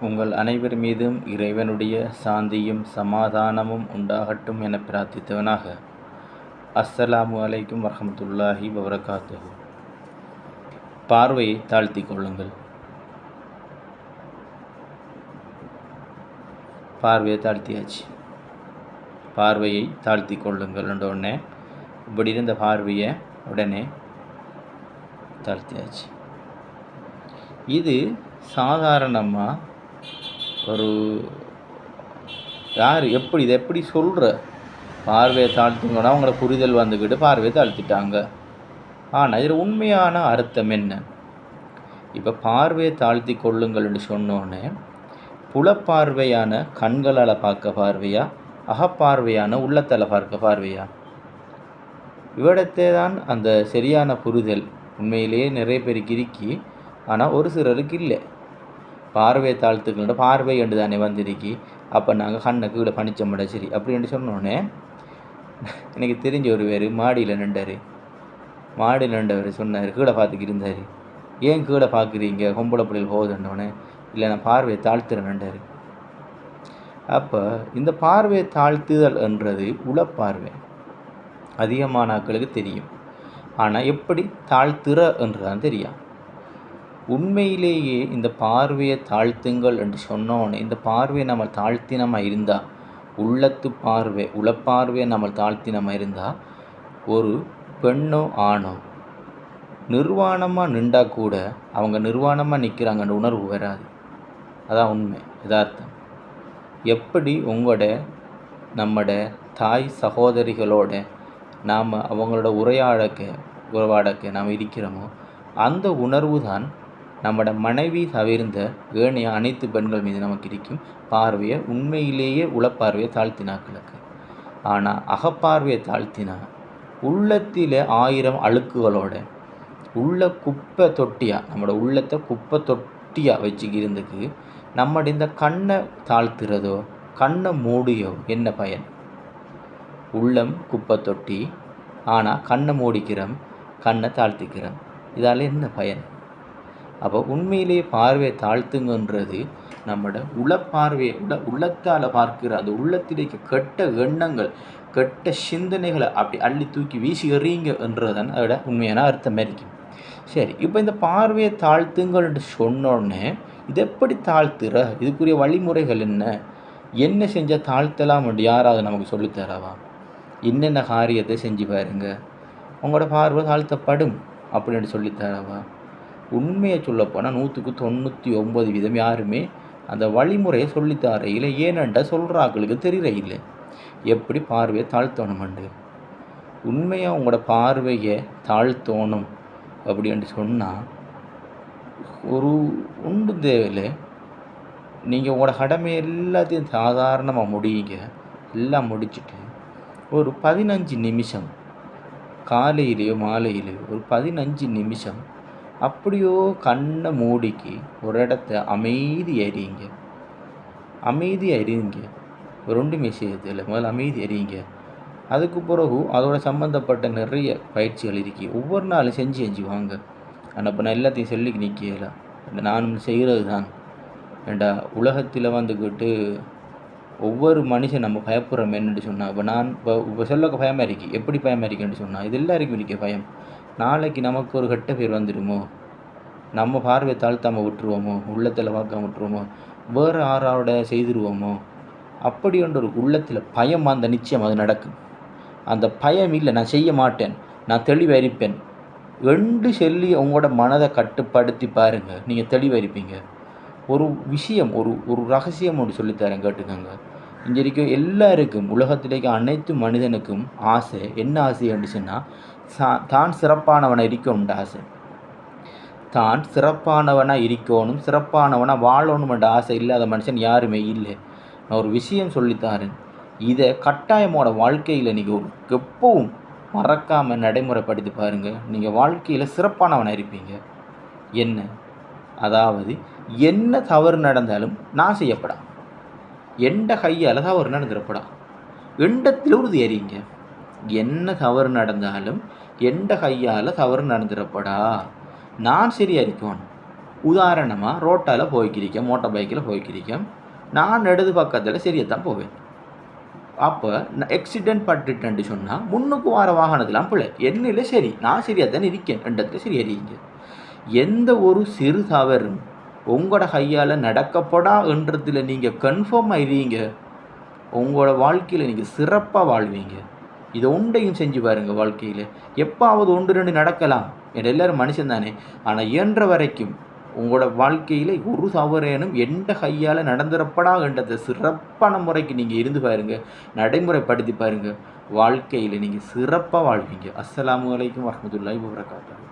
உங்கள் அனைவர் மீதும் இறைவனுடைய சாந்தியும் சமாதானமும் உண்டாகட்டும் என பிரார்த்தித்தவனாக. அஸ்ஸலாமு அலைக்கும் வரமத்துல்லாஹி வபரகாத்து பார்வையை தாழ்த்தி கொள்ளுங்கள். பார்வையை தாழ்த்தியாச்சு. பார்வையை தாழ்த்தி கொள்ளுங்கள் உடனே இப்படி இருந்த பார்வையை உடனே தாழ்த்தியாச்சு. இது சாதாரணமாக ஒரு யார் எப்படி இதை எப்படி சொல்கிற பார்வையை தாழ்த்துங்கன்னா அவங்கள புரிதல் வந்துக்கிட்டு பார்வையை தாழ்த்திட்டாங்க. ஆனால் இதில் உண்மையான அர்த்தம் என்ன? இப்போ பார்வையை தாழ்த்தி கொள்ளுங்கள்னு சொன்னோன்னே புலப்பார்வையான கண்களால் பார்க்க பார்வையா அகப்பார்வையான உள்ளத்தால் பார்க்க பார்வையா? இவ்விடத்தே தான் அந்த சரியான புரிதல் உண்மையிலேயே நிறைய பேருக்கு இருக்கி ஆனால் ஒரு சிலருக்கு இல்லை. பார்வையை தாழ்த்துக்கிட்ட பார்வை என்று தானே வந்திருக்கி. அப்போ நாங்கள் கண்ணுக்கு இவ்வளோ பணிச்சமிட சரி. அப்படின்னு சொன்னோன்னே எனக்கு தெரிஞ்ச ஒரு பேர் மாடியில் நின்றார். மாடியில் நின்றவர் சொன்னார் கீழே பார்த்துக்கு இருந்தார். ஏன் கீழே பார்க்குறீங்க? கொம்பளை பிள்ளைகள் போகுதுன்னொடனே இல்லை நான் பார்வையை தாழ்த்துறேன்ண்டார் அப்போ இந்த பார்வையை தாழ்த்துதல் என்றது உளப்பார்வை. அதிகமான ஆக்களுக்கு தெரியும். ஆனால் எப்படி தாழ்த்துற என்று தான் தெரியும். உண்மையிலேயே இந்த பார்வையை தாழ்த்துங்கள் என்று சொன்னோன்னே இந்த பார்வையை நம்ம தாழ்த்தினமாக இருந்தால் உள்ளத்து பார்வை உளப்பார்வையை நம்ம தாழ்த்தினமாக இருந்தால் ஒரு பெண்ணோ ஆணோ நிர்வாணமாக நின்றா கூட அவங்க நிர்வாணமாக நிற்கிறாங்கன்ற உணர்வு வராது. அதான் உண்மை யதார்த்தம். எப்படி உங்களோட நம்மட தாய் சகோதரிகளோட நாம் அவங்களோட உரையாடக்க உறவாடக்க நாம் இருக்கிறோமோ அந்த உணர்வு தான் நம்மட மனைவி தவிர்ந்த ஏனைய அனைத்து பெண்கள் மீது நமக்கு இருக்கும் பார்வையை உண்மையிலேயே உளப்பார்வையை தாழ்த்தினாக்களுக்கு ஆனால் அகப்பார்வையை தாழ்த்தினா உள்ளத்தில் ஆயிரம் அழுக்குகளோட உள்ள குப்பை தொட்டியாக நம்மளோட உள்ளத்தை குப்பை தொட்டியாக வச்சுக்கிறதுக்கு நம்மட இந்த கண்ணை தாழ்த்துறதோ கண்ணை மூடியோ என்ன பயன்? உள்ளம் குப்பை தொட்டி ஆனால் கண்ணை மூடிக்கிறோம் கண்ணை தாழ்த்திக்கிறோம். இதால் என்ன பயன்? அப்போ உண்மையிலேயே பார்வையை தாழ்த்துங்கன்றது நம்மட உளப்பார்வையை உள்ள உள்ளத்தால் பார்க்கிற அந்த உள்ளத்திலேக்கு கெட்ட எண்ணங்கள் கெட்ட சிந்தனைகளை அப்படி அள்ளி தூக்கி வீசி எறியுங்கன்றதான் அதோட உண்மையான அர்த்தம் இருக்கும் சரி இப்போ இந்த பார்வையை தாழ்த்துங்கள்னு சொன்னோடனே இது எப்படி தாழ்த்துற? இதுக்குரிய வழிமுறைகள் என்ன? என்ன செஞ்சால் தாழ்த்தலாம் யாராவது நமக்கு சொல்லித்தரவா என்னென்ன காரியத்தை செஞ்சு பாருங்க. உங்களோட பார்வை தாழ்த்தப்படும் அப்படின்னு சொல்லித்தரவா உண்மையை சொல்லப்போனால் நூற்றுக்கு தொண்ணூற்றி ஒம்பது வீதம் யாருமே அந்த வழிமுறையை சொல்லித்தார இல்லை. ஏனெண்டா சொல்கிறாங்களுக்கு தெரியற இல்லை. எப்படி பார்வையை தாழ்த்தணுமெண்டு உண்மையாக உங்களோட பார்வையை தாழ்த்தோணும் அப்படின்ட்டு சொன்னால் ஒரு உண்டு தேவையில்லை. நீங்கள் உங்களோட கடமை எல்லாத்தையும் சாதாரணமாக முடியுங்க எல்லாம் முடிச்சுட்டு ஒரு பதினஞ்சு நிமிஷம் காலையிலேயோ மாலையிலேயோ ஒரு பதினஞ்சு நிமிஷம் அப்படியோ கண்ணை மூடிக்கு ஒரு இடத்த அமைதி அறியுங்க அமைதி அறியுங்க ரெண்டுமே செய்யறதில்ல முதல்ல அமைதி அறியுங்க அதுக்கு பிறகு அதோட சம்மந்தப்பட்ட நிறைய பயிற்சிகள் இருக்கு. ஒவ்வொரு நாளும் செஞ்சு செஞ்சு வாங்க. ஆனால் இப்போ நான் எல்லாத்தையும் சொல்லிக்கு நிற்கல நானும் செய்கிறது தான் ஏண்டா உலகத்தில் வந்துக்கிட்டு ஒவ்வொரு மனுஷன் நம்ம பயப்படுறோம் என்னென்னு சொன்னால் இப்போ நான் இப்போ இப்போ சொல்லக்க பயமாக இருக்கு. எப்படி பயமாக இருக்குன்னு சொன்னால் இது எல்லாருக்கும் இருக்க பயம். நாளைக்கு நமக்கு ஒரு கெட்ட பேர் வந்துடுமோ நம்ம பார்வை தாழ்த்தாமல் விட்டுருவோமோ? உள்ளத்தில் பார்க்காம விட்டுருவோமோ? வேறு ஆறாவோட செய்திருவோமோ? அப்படி ஒன்று ஒரு உள்ளத்தில் பயம் அந்த நிச்சயம் அது நடக்கும். அந்த பயம் இல்லை நான் செய்ய மாட்டேன் நான் தெளிவரிப்பேன் ரெண்டு சொல்லி உங்களோட மனதை கட்டுப்படுத்தி பாருங்கள் நீங்கள் தெளிவரிப்பீங்க ஒரு விஷயம் ஒரு ஒரு ரகசியம் ஒன்று சொல்லித்தரேன் கேட்டுக்கோங்க. இங்கே இருக்க எல்லாருக்கும் உலகத்திலேக்கு அனைத்து மனிதனுக்கும் ஆசை என்ன ஆசை அப்படிச்சுன்னா தான் சிறப்பானவனை இருக்கணும்ன்ற ஆசை. தான் சிறப்பானவனாக இருக்கணும் சிறப்பானவனாக வாழணும்ன்ற ஆசை இல்லாத மனுஷன் யாருமே இல்லை. நான் ஒரு விஷயம் சொல்லித்தாரேன். இதை கட்டாயமோட வாழ்க்கையில் நீங்கள் எப்பவும் மறக்காமல் நடைமுறைப்படுத்தி பாருங்கள் நீங்கள் வாழ்க்கையில் சிறப்பானவனாக இருப்பீங்க. என்ன? அதாவது என்ன தவறு நடந்தாலும் நான் செய்யப்படா. எந்த கையால் தவறு நடந்துடப்படா எண்டத்தில் உறுதி அறியுங்க என்ன தவறு நடந்தாலும் எந்த கையால் தவறு நடந்துடப்படா நான் சரியா இருக்கணும் உதாரணமாக ரோட்டால் போய்க்கிருக்கேன் மோட்டார் பைக்கில் போய்க்கிருக்கேன் நான் இடது பக்கத்தில் சரியத்தான் போவேன். அப்போ எக்ஸிடென்ட் பட்டுட்டேன்னு சொன்னால் முன்னுக்கு வர வாகனத்திலாம் பிள்ளை என்னில் சரி நான் சரியாக தானே இருக்கேன். ரெண்டத்தில் சரி அறியுங்க எந்த ஒரு சிறு தவறும் உங்களோட கையால் நடக்கப்படா என்றதில் நீங்கள் கன்ஃபார்ம் ஆயிடுவீங்க. உங்களோட வாழ்க்கையில் நீங்கள் சிறப்பாக வாழ்வீங்க. இதை ஒன்றையும் செஞ்சு பாருங்கள் வாழ்க்கையில். எப்பாவது ஒன்று ரெண்டு நடக்கலாம். என் எல்லோரும் மனுஷன் தானே. ஆனால் இயன்ற வரைக்கும் உங்களோட வாழ்க்கையில் ஒரு தவறேனும் எந்த கையால் நடந்துறப்படா என்றதை சிறப்பான முறைக்கு நீங்கள் இருந்து பாருங்கள் நடைமுறைப்படுத்தி பாருங்க. வாழ்க்கையில் நீங்கள் சிறப்பாக வாழ்வீங்க. அஸ்ஸலாமு அலைக்கும் வரமத்துல்லாஹி வபரகாத்துஹு.